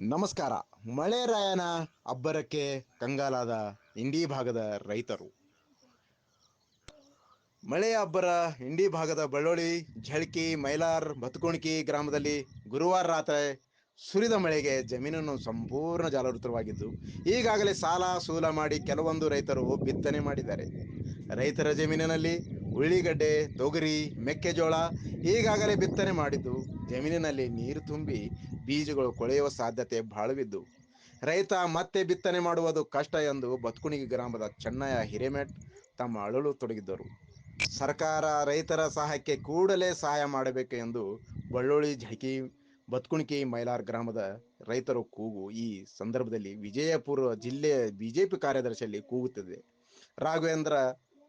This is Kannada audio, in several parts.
ನಮಸ್ಕಾರ. ಮಳೆ ರಾಯನ ಅಬ್ಬರಕ್ಕೆ ಕಂಗಾಲಾದ ಇಂಡಿ ಭಾಗದ ರೈತರು. ಮಳೆಯ ಅಬ್ಬರ ಇಂಡಿ ಭಾಗದ ಬಳ್ಳೋಳಿ ಝಳ್ಕಿ ಮೈಲಾರ್, ಬತ್ಕೋಣಿಕಿ ಗ್ರಾಮದಲ್ಲಿ ಗುರುವಾರ ರಾತ್ರಿ ಸುರಿದ ಮಳೆಗೆ ಜಮೀನನ್ನು ಸಂಪೂರ್ಣ ಜಾಲವೃತವಾಗಿದ್ದು ಈಗಾಗಲೇ ಸಾಲ ಸೂಲ ಮಾಡಿ ಕೆಲವೊಂದು ರೈತರು ಬಿತ್ತನೆ ಮಾಡಿದ್ದಾರೆ. ರೈತರ ಜಮೀನಿನಲ್ಲಿ ಉಳ್ಳಿಗಡ್ಡೆ, ತೊಗರಿ, ಮೆಕ್ಕೆಜೋಳ ಈಗಾಗಲೇ ಬಿತ್ತನೆ ಮಾಡಿದ್ದು. ಜಮೀನಿನಲ್ಲಿ ನೀರು ತುಂಬಿ ಬೀಜಗಳು ಕೊಳೆಯುವ ಸಾಧ್ಯತೆ ಬಹಳವಿದ್ದು ರೈತ ಮತ್ತೆ ಬಿತ್ತನೆ ಮಾಡುವುದು ಕಷ್ಟ ಎಂದು ಬತ್ಕುಣಿಗಿ ಗ್ರಾಮದ ಚೆನ್ನಯ್ಯ ಹಿರೇಮೆಟ್ ತಮ್ಮ ಅಳಲು ತೊಡಗಿದ್ದರು. ಸರ್ಕಾರ ರೈತರ ಸಹಾಯಕ್ಕೆ ಕೂಡಲೇ ಸಹಾಯ ಮಾಡಬೇಕು ಎಂದು ಬಳ್ಳೋಳಿ ಝಳಕಿ ಬತ್ಕುಣಿಕಿ ಮೈಲಾರ್ ಗ್ರಾಮದ ರೈತರು ಕೂಗು. ಈ ಸಂದರ್ಭದಲ್ಲಿ ವಿಜಯಪುರ ಜಿಲ್ಲೆಯ ಬಿಜೆಪಿ ಕಾರ್ಯದರ್ಶಿಯಲ್ಲಿ ಕೂಗುತ್ತದೆ. ರಾಘವೇಂದ್ರ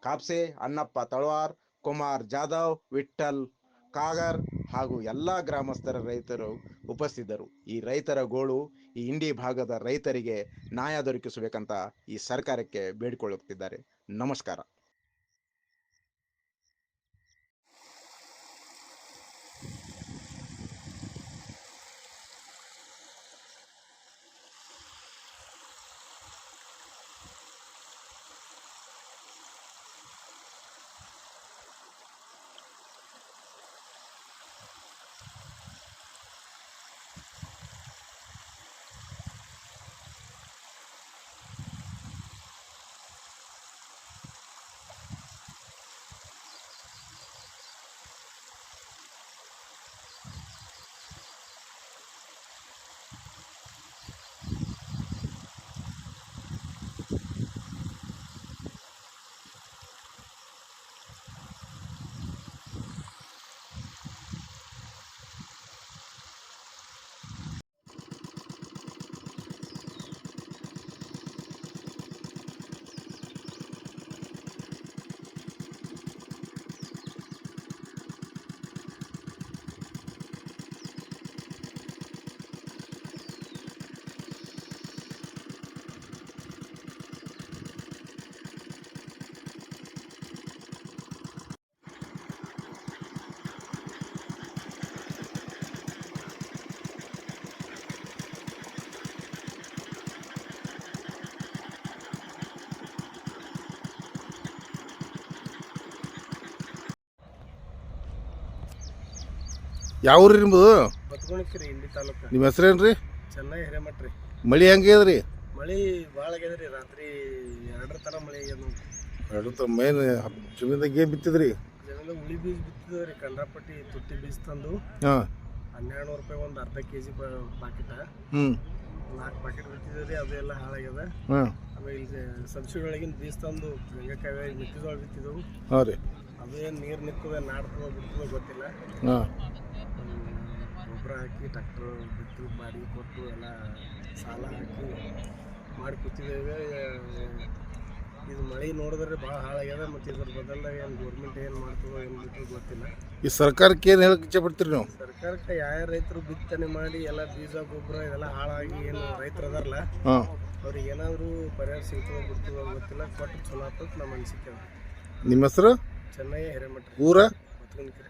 ಕಾಪ್ಸೆ, ಅಣ್ಣಪ್ಪ ತಳವಾರ್, ಕುಮಾರ್ ಜಾಧವ್ ವಿಠಲ್ ಕಾಗರ್ ಹಾಗೂ ಎಲ್ಲ ಗ್ರಾಮಸ್ಥರ ರೈತರು ಉಪಸ್ಥಿತರು. ಈ ರೈತರ ಗೋಳು ಈ ಇಂಡಿ ಭಾಗದ ರೈತರಿಗೆ ನ್ಯಾಯ ದೊರಕಿಸಬೇಕಂತ ಈ ಸರ್ಕಾರಕ್ಕೆ ಬೇಡಿಕೊಳ್ಳುತ್ತಿದ್ದಾರೆ. ನಮಸ್ಕಾರ. ಯಾವ ಊರಿ ನಿಮ್ಮದು ಬತ್ಕೊಳಕ್ರಿ ಇಂಡಿ ತಾಲೂಕ. ನಿಮ್ಮ ಹೆಸರೇನ್ರಿ? ಚೆನ್ನಾಗಿ ಹಿರೇಮಠ ರೀ. ಮಳಿ ರೀ ಮಳಿ ಭಾಳ ಆಗ್ಯದ್ರಿ ರಾತ್ರಿ ಎರಡರ ತರ ಮಳಿ ಆಗ್ಯದ ನೋಡ್ರಿ. ಎರಡು ಮೇನ್ ಜಮೀನ್ದಾಗ ಏನು ಬಿತ್ತಿದ್ರಿ? ಜನ ಉಳಿ ಬೀಜ ಬಿತ್ತಿದ್ರಿ ಕಂಡ್ರಾಪಟ್ಟಿ ತುಟ್ಟಿ ಬೀಜ ತಂದು. ಹಾಂ. ಹನ್ನೆರಡು ನೂರು ರೂಪಾಯಿ ಒಂದು ಅರ್ಧ ಕೆ ಜಿ ಪಾಕೆಟ್ ಹ್ಞೂ ನಾಲ್ಕು ಪಾಕೆಟ್ ಬಿತ್ತಿದ್ರಿ ಅದೆಲ್ಲ ಹಾಳಾಗ್ಯದ ಹಾಂ. ಆಮೇಲೆ ಇಲ್ಲಿ ಸಬ್ಸಿಡಿ ಒಳಗಿನ ಬೀಜ ತಂದು ಗಂಗಕಾಯಿ ಮೆಕ್ಕೆಜೋಳ ಬಿತ್ತಿದ್ದವು ಹಾಂ ರೀ. ಅದೇನು ನೀರು ನಿಂತದ ನಾಡ್ತದ ಬಿಡ್ತದ ಗೊತ್ತಿಲ್ಲ. ಹಾಂ. ಗೊಬ್ಬರ ಹಾಕಿ ಟ್ಯಾಕ್ಟ್ರು ಬಿತ್ತು ಮಾಡಿ ಕೊಟ್ಟು ಎಲ್ಲ ಸಾಲ ಹಾಕಿ ಮಾಡಿ ಕೂತಿದ್ದೇವೆ. ಇದು ಮಳೆ ನೋಡಿದ್ರೆ ಭಾಳ ಹಾಳಾಗ್ಯದ ಮತ್ತು ಇದ್ರ ಬದಲಾಗಿ ಏನು ಗೌರ್ಮೆಂಟ್ ಏನು ಮಾಡ್ತದೋ ಏನು ಬಿಟ್ಟು ಗೊತ್ತಿಲ್ಲ. ಈ ಸರ್ಕಾರಕ್ಕೆ ಏನು ಹೇಳಕ್ಕೆ ಇಚ್ಛೆ ಪಡ್ತೀರಿ ನೀವು? ಸರ್ಕಾರಕ್ಕೆ ಯಾವ ರೈತರು ಬಿತ್ತನೆ ಮಾಡಿ ಎಲ್ಲ ಬೀಜ ಗೊಬ್ಬರ ಇದೆಲ್ಲ ಹಾಳಾಗಿ ಏನು ರೈತರು ಅದಾರಲ್ಲ ಅವ್ರಿಗೆ ಏನಾದರೂ ಪರಿಹಾರ ಸಿಗ್ತದೋ ಬಿಡ್ತದೋ ಗೊತ್ತಿಲ್ಲ. ಕೊಟ್ಟು ಚಲೋ ಆಗ್ತದೆ ನಮ್ಮ ಅನಿಸಿಕೆ ನಿಮ್ಮ ಹೆಸರು? ಚೆನ್ನೈ ಹಿರೇಮಠ. ಊರ? ಮತ್ಕೊಂಡ್ರಿ